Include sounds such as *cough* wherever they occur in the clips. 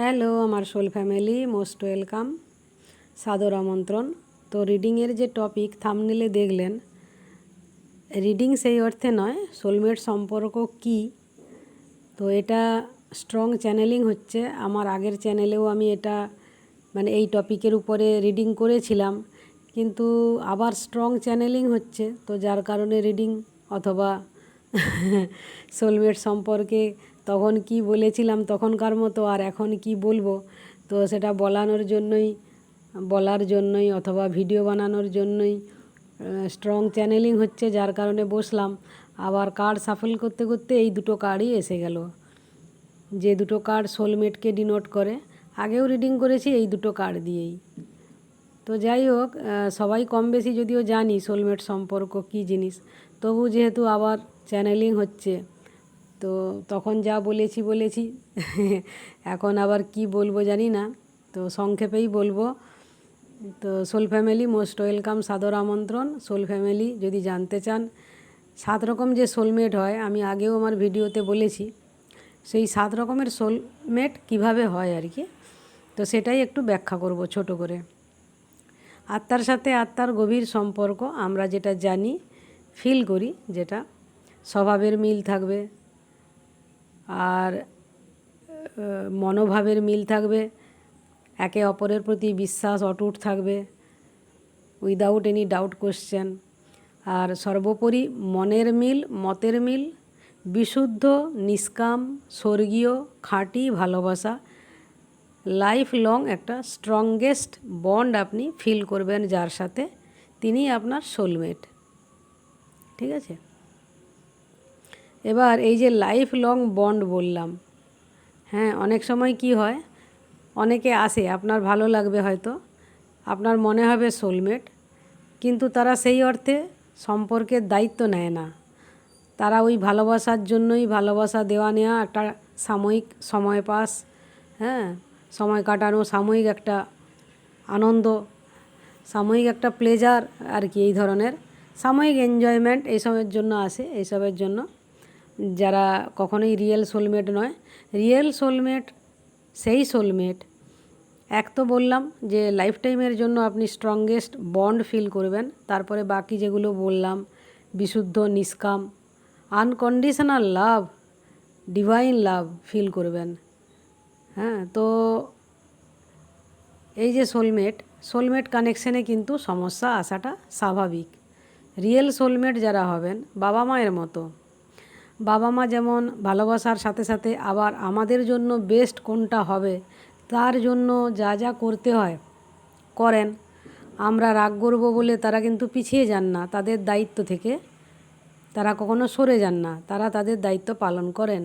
Hello, আমার soul family, most welcome. সাদর আমন্ত্রণ। তো রিডিংয়ের যে টপিক, থামনেলে দেখলেন, রিডিং সেই অর্থে নয়, সোলমেট সম্পর্ক কি? তো এটা স্ট্রং চ্যানেলিং হচ্ছে। আমার আগের চ্যানেলেও আমি এটা মানে এই টপিকের উপরে রিডিং করেছিলাম। কিন্তু আবার স্ট্রং চ্যানেলিং হচ্ছে। তো যার কারণে রিডিং অথবা *laughs* সোলমেট সম্পর্কে তখন কি বলেছিলাম তখনকার মতো আর এখন কি বলব? তো সেটা বলানোর জন্যই, বলার জন্যই অথবা ভিডিও বানানোর জন্যই স্ট্রং চ্যানেলিং হচ্ছে যার কারণে বসলাম। আবার কার্ড সাফল করতে করতে এই দুটো কার্ডই এসে গেল। যে দুটো কার্ড সোলমেটকে ডিনোট করে, আগেও রিডিং করেছি, এই দুটো কার্ড দিয়েই। তো যাই হোক সবাই কম বেশি যদিও জানি সোলমেট সম্পর্ক কী জিনিস, তবু যেহেতু আবার চ্যানেলিং হচ্ছে তো তখন যা বলেছি বলেছি। *laughs* এখন আবার কি বলব জানি না। তো সংক্ষেপেই বলব। তো সোল ফ্যামিলি, মোস্ট ওয়েলকাম, সাদর আমন্ত্রণ। সোল ফ্যামিলি, যদি জানতে চান, সাত রকম যে সোলমেট হয়, আমি আগেও আমার ভিডিওতে বলেছি। সেই সাত রকমের সোলমেট কীভাবে হয় আর কি? তো সেটাই একটু ব্যাখ্যা করব ছোট করে। আত্মার সাথে আত্মার গভীর সম্পর্ক, আমরা যেটা জানি ফিল করি, যেটা স্বভাবের মিল থাকবে আর মনোভাবের মিল থাকবে, একে অপরের প্রতি বিশ্বাস অটুট থাকবে উইদাউট এনি ডাউট কোশ্চেন আর সর্বোপরি মনের মিল, মতের মিল, বিশুদ্ধ, নিষ্কাম, স্বর্গীয়, খাঁটি ভালোবাসা লাইফ লং একটা স্ট্রংগেস্ট বন্ড আপনি ফিল করবেন যার সাথে তিনি আপনার সোলমেট ঠিক আছে? এবার এই যে লাইফ লং বন্ড বললাম হ্যাঁ অনেক সময় কি হয়, অনেকে আসে, আপনার ভালো লাগবে হয়তো, আপনার মনে হবে সোলমেট কিন্তু তারা সেই অর্থে সম্পর্কের দায়িত্ব নেয় না। তারা ওই ভালোবাসার জন্যই ভালোবাসা দেওয়া নেওয়া একটা সাময়িক সময় পাস হ্যাঁ সময় কাটানো সাময়িক একটা আনন্দ, সাময়িক একটা প্লেজার আর কি এই ধরনের, সাময়িক এনজয়মেন্ট এইসবের জন্য আসে, এইসবের জন্য। যারা কখনোই রিয়েল সোলমেট নয় রিয়েল সোলমেট সেই সোলমেট এক তো বললাম যে লাইফ টাইমের জন্য আপনি স্ট্রংগেস্ট বন্ড ফিল করবেন, তারপরে বাকি যেগুলো বললাম, বিশুদ্ধ, নিষ্কাম unconditional love divine love feel করবেন। হ্যাঁ তো এই যে সোলমেট সোলমেট কানেকশানে কিন্তু সমস্যা আসাটা স্বাভাবিক। রিয়েল সোলমেট যারা হবেন বাবা মায়ের মতো বাবা মা যেমন ভালোবাসার সাথে সাথে আবার আমাদের জন্য বেস্ট কোনটা হবে, তার জন্য যা যা করতে হয়, করেন। আমরা রাগ করব বলে তারা কিন্তু পিছিয়ে যান না, তাদের দায়িত্ব থেকে তারা কখনো সরে যান না, তারা তাদের দায়িত্ব পালন করেন।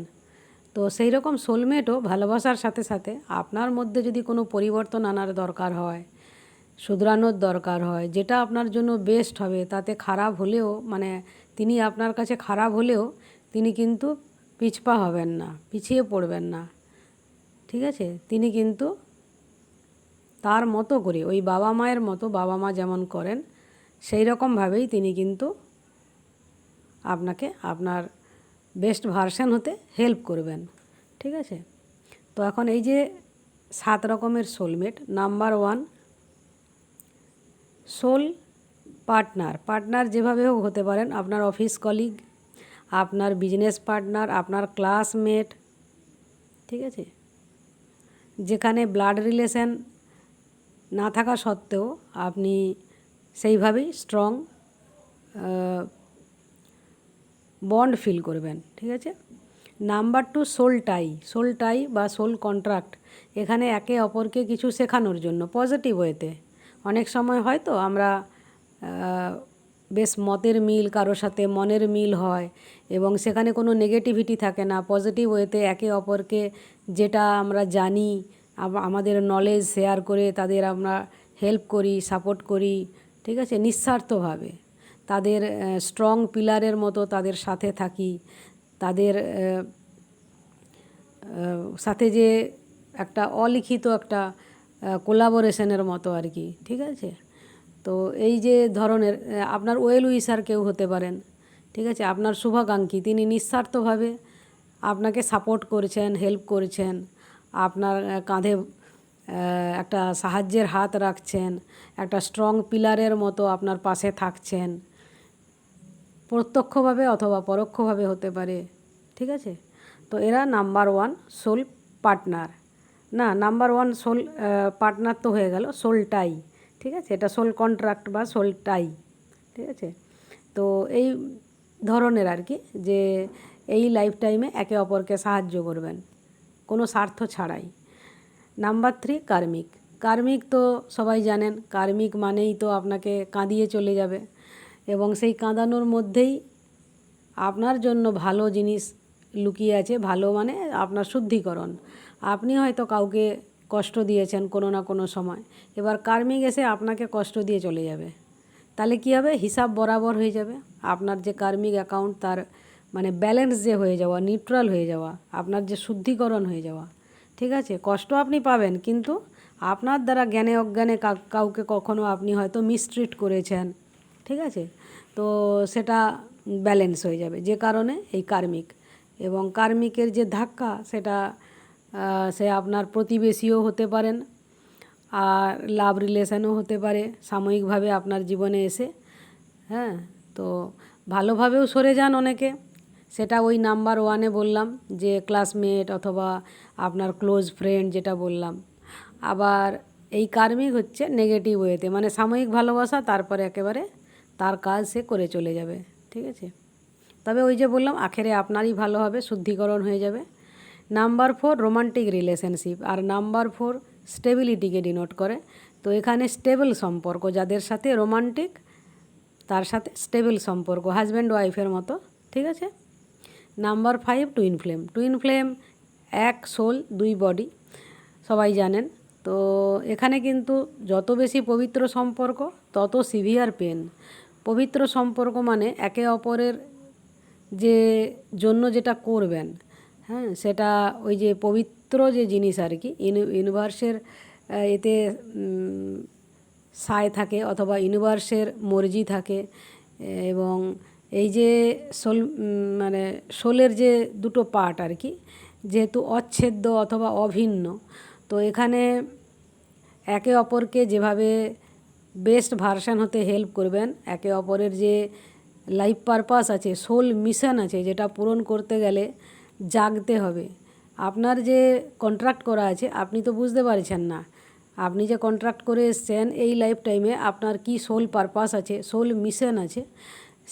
তো সেই রকম সোলমেটও ভালোবাসার সাথে সাথে আপনার মধ্যে যদি কোনো পরিবর্তন আনার দরকার হয়, শুধরানোর দরকার হয়, যেটা আপনার জন্য বেস্ট হবে, তাতে খারাপ হলেও মানে তিনি আপনার কাছে খারাপ হলেও তিনি কিন্তু পিছপা হবেন না, পিছিয়ে পড়বেন না। ঠিক আছে? তিনি কিন্তু তার মতো করে, ওই বাবা মায়ের মতো বাবা মা যেমন করেন, সেই রকমভাবেই তিনি কিন্তু আপনাকে, আপনার বেস্ট ভার্সন হতে হেল্প করবেন। ঠিক আছে? তো এখন এই যে সাত রকমের soulmate number one soul partner partner যেভাবে হোক হতে পারেন, আপনার অফিস কলিগ আপনার বিজনেস পার্টনার আপনার ক্লাসমেট ঠিক আছে? যেখানে ব্লাড রিলেশন না থাকা সত্ত্বেও আপনি সেইভাবেই স্ট্রং বন্ড ফিল করবেন, ঠিক আছে? Number two soul tie soul tie বা সোল কন্ট্রাক্ট এখানে একে অপরকে কিছু শেখানোর জন্য পজিটিভ ওয়েতে অনেক সময় হয়তো আমরা বেশ মতের মিল কারোর সাথে মনের মিল হয় এবং সেখানে কোনো নেগেটিভিটি থাকে না। পজিটিভ ওয়েতে একে অপরকে যেটা আমরা জানি আমাদের নলেজ শেয়ার করে তাদের আমরা হেল্প করি সাপোর্ট করি, ঠিক আছে? নিঃস্বার্থভাবে। তাদের স্ট্রং পিলারের মতো তাদের সাথে থাকি। তাদের সাথে যে একটা অলিখিত একটা কোলাবোরেশনের মতো আর কি, ঠিক আছে? তো এই যে ধরনের আপনার ওয়েল উইসার কেউ হতে পারেন, ঠিক আছে? আপনার শুভাকাঙ্ক্ষী, তিনি নিঃস্বার্থভাবে আপনাকে সাপোর্ট করছেন, হেল্প করছেন, আপনার কাঁধে একটা সাহায্যের হাত রাখছেন, একটা স্ট্রং পিলারের মতো আপনার পাশে থাকছেন, প্রত্যক্ষভাবে অথবা পরোক্ষভাবে হতে পারে, ঠিক আছে? তো এরা নাম্বার ওয়ান সোল পার্টনার। না, নাম্বার ওয়ান সোল পার্টনার তো হয়ে গেল, সোল টাই। ঠিক আছে? এটা সোল কন্ট্রাক্ট বা সোল টাই ঠিক আছে? তো এই ধরনের আর কি, যে এই লাইফ টাইমে একে অপরকে সাহায্য করবেন, কোনো স্বার্থ ছাড়াই। নাম্বার থ্রি কার্মিক কার্মিক তো সবাই জানেন কার্মিক মানেই তো আপনাকে কাঁদিয়ে চলে যাবে এবং সেই কাঁদানোর মধ্যেই আপনার জন্য ভালো জিনিস লুকিয়ে আছে, ভালো মানে আপনার শুদ্ধিকরণ। আপনি হয়তো কাউকে কষ্ট দিয়েছেন কোনো না কোনো সময়। এবার কার্মিক এসে আপনাকে কষ্ট দিয়ে চলে যাবে। তাহলে কী হবে? হিসাব বরাবর হয়ে যাবে। আপনার যে কার্মিক অ্যাকাউন্ট তার মানে ব্যালেন্স যে হয়ে যাওয়া নিউট্রাল হয়ে যাওয়া, আপনার যে শুদ্ধিকরণ হয়ে যাওয়া, ঠিক আছে? কষ্ট আপনি পাবেন, কিন্তু আপনার দ্বারা জ্ঞানে অজ্ঞানে কাউ- কাউকে কখনো আপনি হয়তো মিসট্রিট করেছেন, ঠিক আছে? তো সেটা ব্যালেন্স হয়ে যাবে, যে কারণে এই কার্মিক। এবং কার্মিকের যে ধাক্কা, সেটা সে আপনার প্রতিবেশীও হতে পারেন, আর লাভ রিলেশনও হতে পারে, সাময়িকভাবে আপনার জীবনে এসে হ্যাঁ? তো ভালোভাবেও সরে যান অনেকে। সেটা ওই নাম্বার ওয়ানে বললাম, যে ক্লাসমেট অথবা আপনার ক্লোজ ফ্রেন্ড যেটা বললাম। আবার এই কার্মিক হচ্ছে নেগেটিভ ওয়েতে মানে সাময়িক ভালোবাসা, তারপরে একেবারে তার কাজ সে করে চলে যাবে, ঠিক আছে? তবে ওই যে বললাম, আখেরে আপনারই ভালো হবে, শুদ্ধিকরণ হয়ে যাবে। নাম্বার ফোর রোমান্টিক রিলেশনশিপ আর নাম্বার ফোর স্টেবিলিটিকে ডিনোট করে। তো এখানে স্টেবল সম্পর্ক, যাদের সাথে রোমান্টিক, তার সাথে স্টেবল সম্পর্ক, হাজব্যান্ড ওয়াইফের মতো, ঠিক আছে? Number five twin flame. Twin flame, এক সোল, দুই বডি, সবাই জানেন। তো এখানে কিন্তু যত বেশি পবিত্র সম্পর্ক, তত সিভিয়ার পেন। পবিত্র সম্পর্ক মানে একে অপরের যে জন্য যেটা করবেন হ্যাঁ সেটা ওই যে পবিত্র যে জিনিস আর কি ইউনি- ইউনিভার্সের এতে সায় থাকে অথবা ইউনিভার্সের মর্জি থাকে, এবং এই যে সোল মানে সোলের যে দুটো পার্ট আর কি, যেহেতু অচ্ছেদ্য অথবা অভিন্ন, তো এখানে একে অপরকে যেভাবে বেস্ট ভার্সান হতে হেল্প করবেন, একে অপরের যে লাইফ পারপাস আছে, সোল মিশন আছে, যেটা পূরণ করতে গেলে জাগতে হবে। আপনার যে কন্ট্রাক্ট করা আছে, আপনি তো বুঝতে পারছেন না। আপনি যে কন্ট্রাক্ট করে এসছেন, এই লাইফ টাইমে আপনার কি সোল পারপাস আছে সোল মিশন আছে,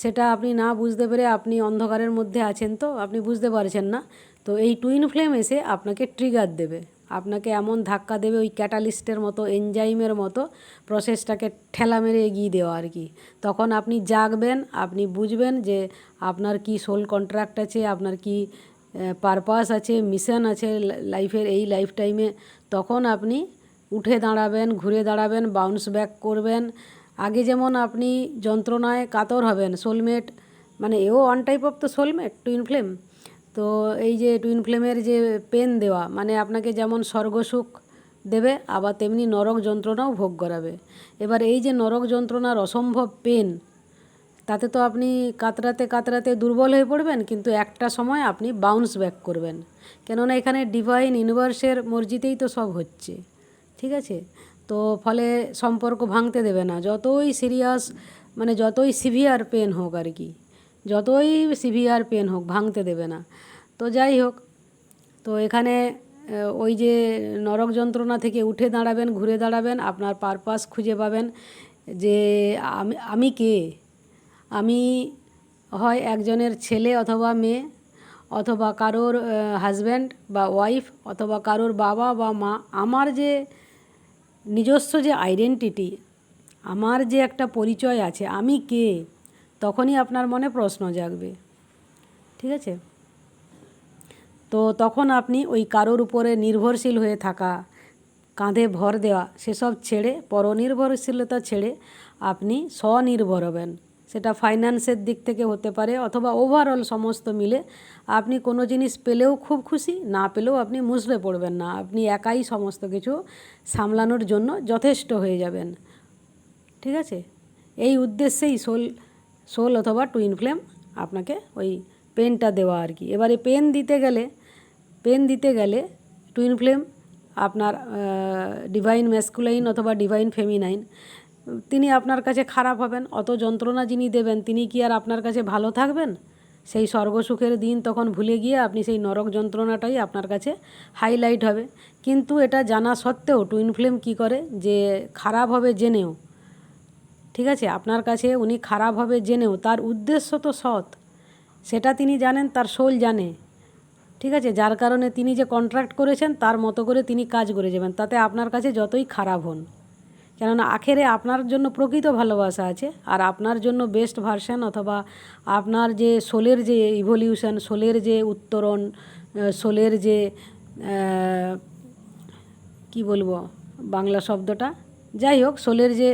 সেটা আপনি না বুঝতে পেরে আপনি অন্ধকারের মধ্যে আছেন তো, আপনি বুঝতে পারছেন না। তো এই টুইন ফ্লেম এসে আপনাকে ট্রিগার দেবে। আপনাকে এমন ধাক্কা দেবে ওই ক্যাটালিস্টের মতো এনজাইমের মতো প্রসেসটাকে ঠেলা মেরে এগিয়ে দেওয়া আর কি। তখন আপনি জাগবেন, আপনি বুঝবেন যে আপনার কি সোল কন্ট্রাক্ট আছে, আপনার কি পারপাস আছে মিশন আছে লাইফের এই লাইফ টাইমে তখন আপনি উঠে দাঁড়াবেন, ঘুরে দাঁড়াবেন বাউন্স ব্যাক করবেন। আগে যেমন আপনি যন্ত্রণায় কাতর হবেন সোলমেট মানে এও ওয়ান টাইপ অফ তো সোলমেট টুইন ফ্লেম তো এই যে টুইন ফ্লেমের যে পেন দেওয়া মানে আপনাকে যেমন স্বর্গসুখ দেবে, আবার তেমনি নরক যন্ত্রণাও ভোগ করাবে। এবার এই যে নরক যন্ত্রণার অসম্ভব পেন তাতে তো আপনি কাতরাতে কাতরাতে দুর্বল হয়ে পড়বেন, কিন্তু একটা সময় আপনি বাউন্স ব্যাক করবেন। কেননা এখানে ডিভাইন ইউনিভার্সের মর্জিতেই তো সব হচ্ছে, ঠিক আছে? তো ফলে সম্পর্ক ভাঙতে দেবে না। যতই সিরিয়াস মানে যতই সিভিয়ার পেন হোক আর কি, যতই সিভিয়ার পেন হোক, ভাঙতে দেবে না। তো যাই হোক, তো এখানে ওই যে নরক যন্ত্রণা থেকে উঠে দাঁড়াবেন, ঘুরে দাঁড়াবেন, আপনার পারপাস খুঁজে পাবেন যে আমি আমি কে? আমি হয় একজনের ছেলে অথবা মেয়ে অথবা কারোর হাজব্যান্ড বা ওয়াইফ অথবা কারোর বাবা বা মা, আমার যে নিজস্ব যে আইডেন্টিটি আমার যে একটা পরিচয় আছে, আমি কে? তখনই আপনার মনে প্রশ্ন জাগবে। ঠিক আছে? তো তখন আপনি ওই কারোর উপরে নির্ভরশীল হয়ে থাকা, কাঁধে ভর দেওয়া, সেসব ছেড়ে পরনির্ভরশীলতা ছেড়ে আপনি স্বনির্ভর হবেন। সেটা ফাইন্যান্সের দিক থেকে হতে পারে অথবা ওভারঅল সমস্ত মিলে আপনি কোনো জিনিস পেলেও খুব খুশি, না পেলেও আপনি মুসড়ে পড়বেন না। আপনি একাই সমস্ত কিছু সামলানোর জন্য যথেষ্ট হয়ে যাবেন। ঠিক আছে? এই উদ্দেশ্যেই সোল সোল অথবা টুইন ফ্লেম আপনাকে ওই পেনটা দেওয়া আর কি। এবারে পেন দিতে গেলে পেন দিতে গেলে টুইন ফ্লেম আপনার ডিভাইন ম্যাসকুলাইন অথবা ডিভাইন ফেমিনাইন তিনি আপনার কাছে খারাপ হবেন, অত যন্ত্রণা যিনি দেবেন, তিনি কি আর আপনার কাছে ভালো থাকবেন? সেই স্বর্গসুখের দিন তখন ভুলে গিয়ে আপনি সেই নরক যন্ত্রণাটাই আপনার কাছে হাইলাইট হবে। কিন্তু এটা জানা সত্ত্বেও টুইন ফ্লেম কী করে? যে খারাপ হবে জেনেও। ঠিক আছে? আপনার কাছে উনি খারাপ হবে জেনেও, তার উদ্দেশ্য তো সৎ। সেটা তিনি জানেন, তার সোল জানে। ঠিক আছে? যার কারণে তিনি যে কন্ট্রাক্ট করেছেন, তার মতো করে তিনি কাজ করে যাবেন। তাতে আপনার কাছে যতই খারাপ হন। কেননা আখেরে আপনার জন্য প্রকৃত ভালোবাসা আছে, আর আপনার জন্য বেস্ট ভার্সন অথবা আপনার যে সোলের যে ইভলিউশন সোলের যে উত্তরণ সোলের যে কি বলব, বাংলা শব্দটা? যাই হোক সোলের যে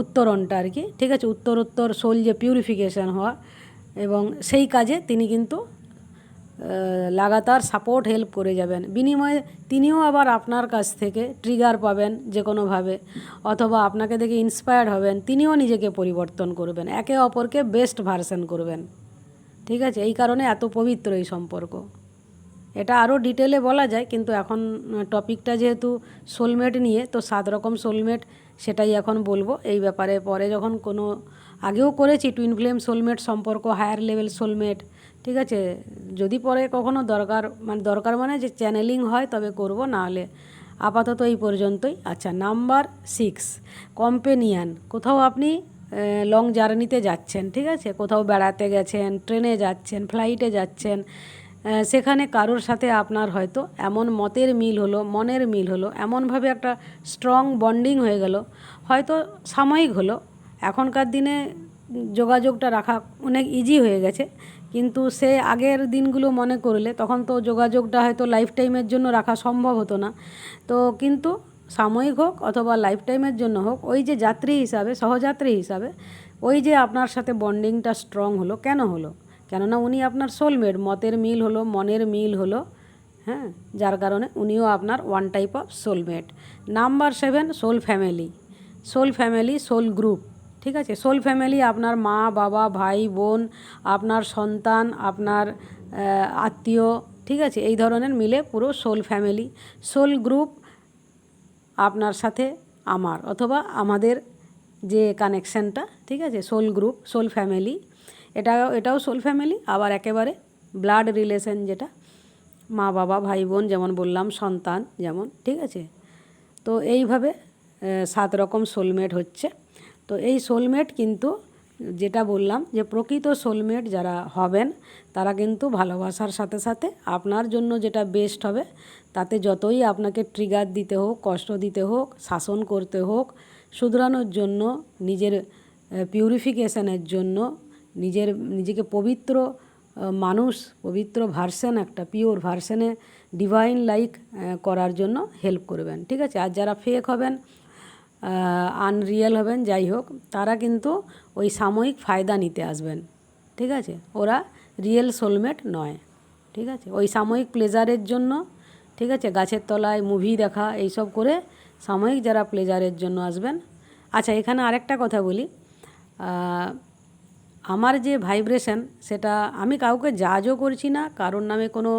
উত্তরণটা আর কি। ঠিক আছে উত্তর উত্তর সোল যে পিউরিফিকেশান হওয়া এবং সেই কাজে তিনি কিন্তু লাগাতার সাপোর্ট হেল্প করে যাবেন। বিনিময়ে তিনিও আবার আপনার কাছ থেকে ট্রিগার পাবেন যে কোনোভাবে অথবা আপনাকে দেখে ইন্সপায়ার্ড হবেন, তিনিও নিজেকে পরিবর্তন করবেন, একে অপরকে বেস্ট ভার্সন করবেন। ঠিক আছে? এই কারণে এত পবিত্র এই সম্পর্ক। এটা আরও ডিটেলে বলা যায়, কিন্তু এখন টপিকটা যেহেতু সোলমেট নিয়ে, তো সাত রকম সোলমেট সেটাই এখন বলব। এই ব্যাপারে পরে যখন কোনো, আগেও করেছি টুইন ফ্লেম সোলমেট সম্পর্ক হায়ার লেভেল সোলমেট ঠিক আছে? যদি পরে কখনো দরকার মানে দরকার মানে যে চ্যানেলিং হয় তবে করব, নাহলে আপাতত এই পর্যন্তই। আচ্ছা নাম্বার সিক্স কম্পেনিয়ান কোথাও আপনি লং জার্নিতে যাচ্ছেন, ঠিক আছে? কোথাও বেড়াতে গেছেন, ট্রেনে যাচ্ছেন ফ্লাইটে যাচ্ছেন সেখানে কারোর সাথে আপনার হয়তো এমন মতের মিল হলো, মনের মিল হলো, এমনভাবে একটা স্ট্রং বন্ডিং হয়ে গেল, হয়তো সাময়িক হলো। এখনকার দিনে যোগাযোগটা রাখা অনেক ইজি হয়ে গেছে। কিন্তু সে আগের দিনগুলো মনে করলে তখন তো যোগাযোগটা হয়তো লাইফ টাইমের জন্য রাখা সম্ভব হতো না। তো কিন্তু সাময়িক হোক অথবা লাইফ টাইমের জন্য হোক, ওই যে যাত্রী হিসাবে, সহযাত্রী হিসাবে, ওই যে আপনার সাথে বন্ডিংটা স্ট্রং হলো, কেন হলো? কেননা উনি আপনার সোলমেট মতের মিল হলো, মনের মিল হলো হ্যাঁ? যার কারণে উনিও আপনার one type of soulmate number seven soul family soul family soul group ঠিক আছে? সোল ফ্যামিলি আপনার মা, বাবা, ভাই, বোন, আপনার সন্তান, আপনার আত্মীয়, ঠিক আছে? এই ধরনের মিলে পুরো সোল ফ্যামিলি সোল গ্রুপ আপনার সাথে আমার অথবা আমাদের যে কানেকশানটা ঠিক আছে? সোল গ্রুপ সোল ফ্যামিলি এটাও এটাও সোল ফ্যামিলি আবার একেবারে ব্লাড রিলেশন যেটা, মা, বাবা, ভাই, বোন যেমন বললাম, সন্তান যেমন, ঠিক আছে? তো এইভাবে সাত রকম সোলমেট হচ্ছে। তো এই সোলমেট কিন্তু যেটা বললাম যে প্রকৃত সোলমেট যারা হবেন, তারা কিন্তু ভালোবাসার সাথে সাথে আপনার জন্য যেটা বেস্ট হবে, তাতে যতই আপনাকে ট্রিগার দিতে হোক, কষ্ট দিতে হোক, শাসন করতে হোক, শুধরানোর জন্য, নিজের পিউরিফিকেশনের জন্য, নিজের, নিজেকে পবিত্র মানুষ, পবিত্র ভার্সেন একটা পিওর ভার্সেনে ডিভাইন লাইক করার জন্য হেল্প করবেন, ঠিক আছে? আর যারা ফেক হবেন আনরিয়েল হবেন, যাই হোক, তারা কিন্তু ওই সাময়িক ফায়দা নিতে আসবেন, ঠিক আছে? ওরা রিয়েল সোলমেট নয়, ঠিক আছে? ওই সাময়িক প্লেজারের জন্য, ঠিক আছে? গাছের তলায় মুভি দেখা, এইসব করে সাময়িক যারা প্লেজারের জন্য আসবেন। আচ্ছা এখানে আরেকটা কথা বলি। আমার যে ভাইব্রেশন সেটা আমি কাউকে জাজও করছি না, কারোর নামে কোনো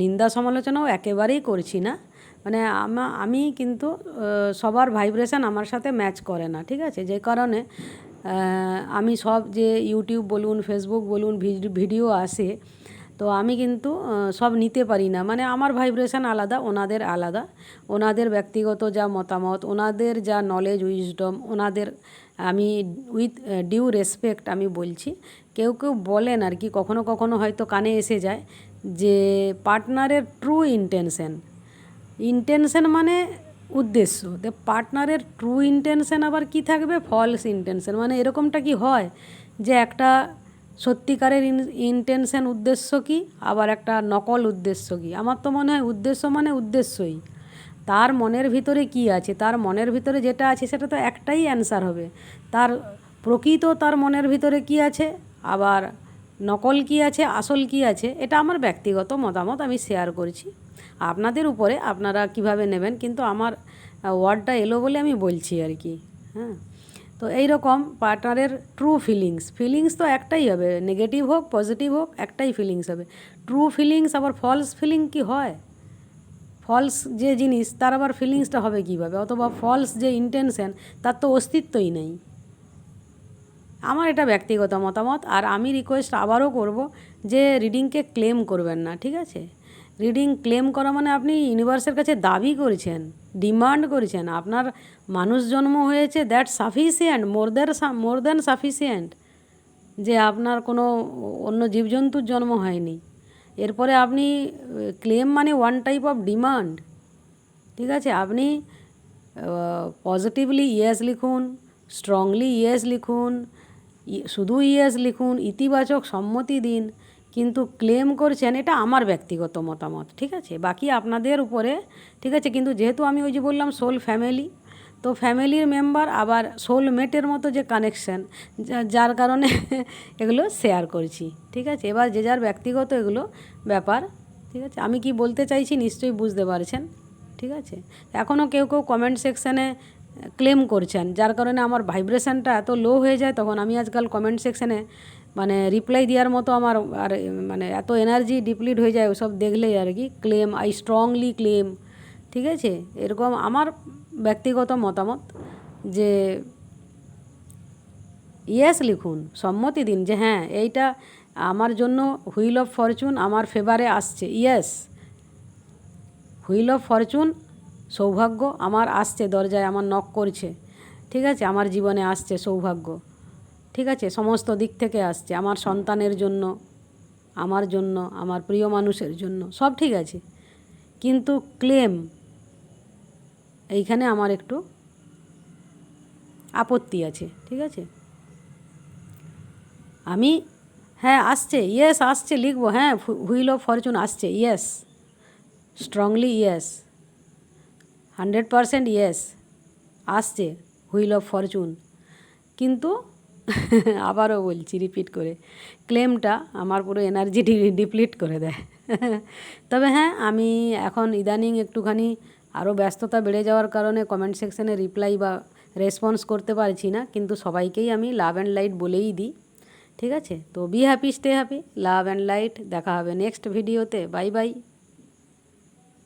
নিন্দা সমালোচনাও একেবারেই করছি না। মানে আমা কিন্তু সবার ভাইব্রেশন আমার সাথে ম্যাচ করে না, ঠিক আছে? যে কারণে আমি সব যে ইউটিউব বলুন ফেসবুক বলুন ভিডিও আসে, তো আমি কিন্তু সব নিতে পারি না। মানে আমার ভাইব্রেশন আলাদা, ওনাদের আলাদা। ওনাদের ব্যক্তিগত যা মতামত, ওনাদের যা নলেজ উইজডম ওনাদের, আমি উইথ ডিউ রেসপেক্ট আমি বলছি। কেউ কেউ বলেন আর কি, কখনো কখনো হয়তো কানে এসে যায় যে পার্টনারের ট্রু ইন্টেনশন ইন্টেনশন মানে উদ্দেশ্য। তো পার্টনারের ট্রু ইন্টেনশন আবার কি থাকবে? ফলস ইন্টেনশন মানে এরকমটা কি হয় যে একটা সত্যিকারের ইন্টেনশন উদ্দেশ্য কি, আবার একটা নকল উদ্দেশ্য কি? আমার তো মনে হয় উদ্দেশ্য মানে উদ্দেশ্যই। তার মনের ভিতরে কি আছে? তার মনের ভিতরে যেটা আছে সেটা তো একটাই অ্যান্সার হবে। তার প্রকৃত তার মনের ভিতরে কি আছে? আবার নকল কি আছে? আসল কি আছে? এটা আমার ব্যক্তিগত মতামত আমি শেয়ার করছি। আপনাদের উপরে আপনারা কীভাবে নেবেন, কিন্তু আমার ওয়ার্ডটা এলো বলে আমি বলছি আর কি হ্যাঁ। তো এই রকম পার্টনারের ট্রু ফিলিংস ফিলিংস তো একটাই হবে নেগেটিভ হোক পজিটিভ হোক, একটাই ফিলিংস হবে। ট্রু ফিলিংস আবার ফলস ফিলিং কি হয়? ফলস যে জিনিস, তার আবার ফিলিংসটা হবে কীভাবে? অথবা ফলস যে ইন্টেনশন তার তো অস্তিত্বই নেই। আমার এটা ব্যক্তিগত মতামত, আর আমি রিকোয়েস্ট আবারও করব যে রিডিংকে ক্লেম করবেন না, ঠিক আছে? রিডিং ক্লেম করা মানে আপনি ইউনিভার্সের কাছে দাবি করেছেন ডিমান্ড করেছেন। আপনার মানুষ জন্ম হয়েছে that sufficient more than more than sufficient যে আপনার কোনো অন্য জীবজন্তুর জন্ম হয়নি। এরপরে আপনি, ক্লেম মানে ওয়ান টাইপ অফ ডিমান্ড ঠিক আছে? আপনি পজিটিভলি ইয়েস লিখুন স্ট্রংলি ইয়েস লিখুন শুধু ইয়েস লিখুন, ইতিবাচক সম্মতি দিন। কিন্তু ক্লেম করছেন, এটা আমার ব্যক্তিগত মতামত, ঠিক আছে? বাকি আপনাদের উপরে, ঠিক আছে? কিন্তু যেহেতু আমি ওই যে বললাম সোল ফ্যামিলি তো ফ্যামিলির মেম্বার আবার সোলমেটের মতো যে কানেকশন যার কারণে *laughs* এগুলো শেয়ার করছি, ঠিক আছে? এবার যে যার ব্যক্তিগত এগুলো ব্যাপার, ঠিক আছে? আমি কি বলতে চাইছি নিশ্চয়ই বুঝতে পারছেন, ঠিক আছে? এখনও কেউ কেউ কমেন্ট সেকশানে ক্লেম করছেন, যার কারণে আমার ভাইব্রেশনটা এত লো হয়ে যায়, তখন আমি আজকাল কমেন্ট সেকশানে মানে রিপ্লাই দেওয়ার মতো আমার আর মানে এত এনার্জি ডিপ্লিট হয়ে যায় ওসব দেখলেই আর কি। ক্লেম আই স্ট্রংলি ক্লেম ঠিক আছে? এরকম আমার ব্যক্তিগত মতামত যে ইয়েস লিখুন, সম্মতি দিন যে হ্যাঁ এইটা আমার জন্য হুইল অফ ফরচুন আমার ফেভারে আসছে ইয়েস হুইল অফ ফরচুন সৌভাগ্য আমার আসছে, দরজায় আমার নক করছে, ঠিক আছে? আমার জীবনে আসছে সৌভাগ্য। ঠিক আছে, সমস্ত দিক থেকে আসছে, আমার সন্তানের জন্য, আমার জন্য, আমার প্রিয় মানুষের জন্য, সব ঠিক আছে। কিন্তু ক্লেম এইখানে আমার একটু আপত্তি আছে, ঠিক আছে? আমি হ্যাঁ আসছে ইয়েস আসছে, লিখব হ্যাঁ হুইল অফ ফরচুন আসছে yes strongly yes hundred percent yes আসছে হুইল অফ ফরচুন কিন্তু *laughs* আবারও বলছি রিপিট করে। ক্লেমটা আমার পুরো এনার্জি ডিপ্লিট করে দেয়। *laughs* তবে হ্যাঁ আমি এখন ইদানিং একটুখানি আরও ব্যস্ততা বেড়ে যাওয়ার কারণে কমেন্ট সেকশানে রিপ্লাই বা রেসপন্স করতে পারছি না, কিন্তু সবাইকেই আমি লাভ অ্যান্ড লাইট বলেই দিই। ঠিক আছে? তো be happy stay happy love and light দেখা হবে নেক্সট ভিডিওতে বাই বাই